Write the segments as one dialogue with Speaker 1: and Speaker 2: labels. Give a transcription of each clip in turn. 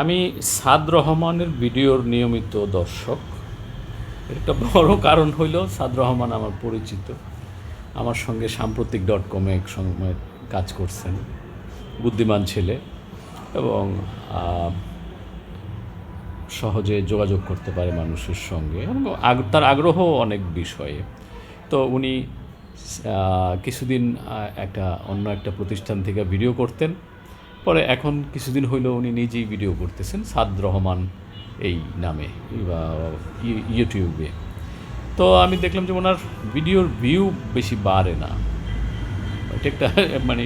Speaker 1: আমি সাদ রহমানের ভিডিওর নিয়মিত দর্শক। একটা বড় কারণ হইল সাদ রহমান আমার পরিচিত। আমার সঙ্গে সাম্প্রতিক ডট কমে এক সময় কাজ করছেন। বুদ্ধিমান ছেলে এবং সহজে যোগাযোগ করতে পারে মানুষের সঙ্গে তার আগ্রহ অনেক বিষয়ে। তো উনি কিছুদিন একটা অন্য একটা প্রতিষ্ঠান থেকে ভিডিও করতেন। পরে এখন কিছুদিন হইল উনি নিজেই ভিডিও করতেছেন, সাদ রহমান এই নামে, বা ইউটিউবে তো আমি দেখলাম যে ওনার ভিডিওর ভিউ বেশি বাড়ে না। এটা একটা মানে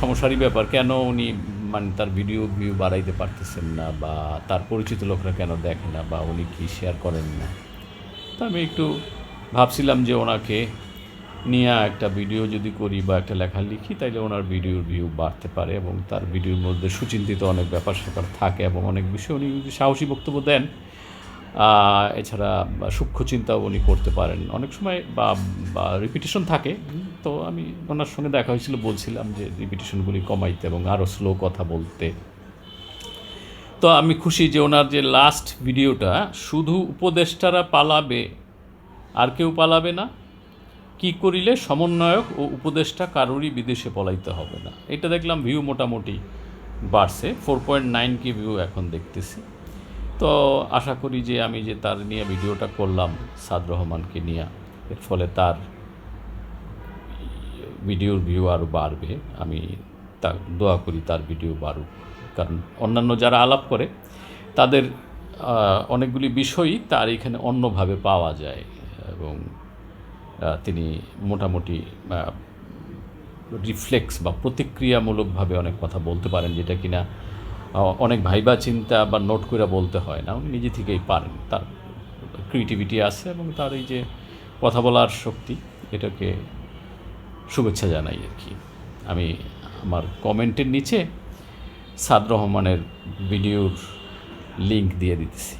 Speaker 1: সমস্যারই ব্যাপার। কেন উনি মানে তার ভিডিও ভিউ বাড়াইতে পারতেছেন না, বা তার পরিচিত লোকরা কেন দেখে না, বা উনি কি শেয়ার করেন না? তো আমি একটু ভাবছিলাম যে ওনাকে নিয়ে একটা ভিডিও যদি করি বা একটা লেখা লিখি, তাইলে ওনার ভিডিওর ভিউ বাড়তে পারে এবং তার ভিডিওর মধ্যে সুচিন্তিত অনেক ব্যাপার স্যাপার থাকে এবং অনেক বিষয় উনি সাহসী বক্তব্য দেন। এছাড়া সূক্ষ্ম চিন্তাও উনি করতে পারেন। অনেক সময় বা বা রিপিটেশন থাকে। তো আমি ওনার সঙ্গে দেখা হয়েছিল, বলছিলাম যে রিপিটেশনগুলি কমাইতে এবং আরও স্লো কথা বলতে। তো আমি খুশি যে ওনার যে লাস্ট ভিডিওটা শুধু উপদেষ্টারা পালাবে, আর কেউ পালাবে না। কি করিলে সমন্বয়ক ও উপদেষ্টা কারোরই বিদেশে পলাইতে হবে না। এটা দেখলাম ভিউ মোটামুটি বাড়ছে ফোর পয়েন্ট নাইন কি ভিউ এখন দেখতেছি। তো আশা করি যে আমি যে তার নিয়ে ভিডিওটা করলাম, সাদ রহমানকে নিয়ে, এর ফলে তার ভিডিওর ভিউ আরও বাড়বে। আমি তা, দোয়া করি তার ভিডিও বাড়ুক। কারণ অন্যান্য যারা আলাপ করে, তাদের অনেকগুলি বিষয়ই তার এখানে অন্যভাবে পাওয়া যায় এবং তিনি মোটামুটি রিফ্লেক্স বা প্রতিক্রিয়ামূলকভাবে অনেক কথা বলতে পারেন যেটা কিনা অনেক ভাইবা চিন্তা বা নোট করে বলতে হয় না, উনি নিজে থেকেই পারেন। তার ক্রিয়েটিভিটি আছে এবং তার এই যে কথা বলার শক্তি, এটাকে শুভেচ্ছা জানাই আর কি। আমি আমার কমেন্টের নিচে সাদ রহমানের ভিডিওর লিংক দিয়ে দিতেছি।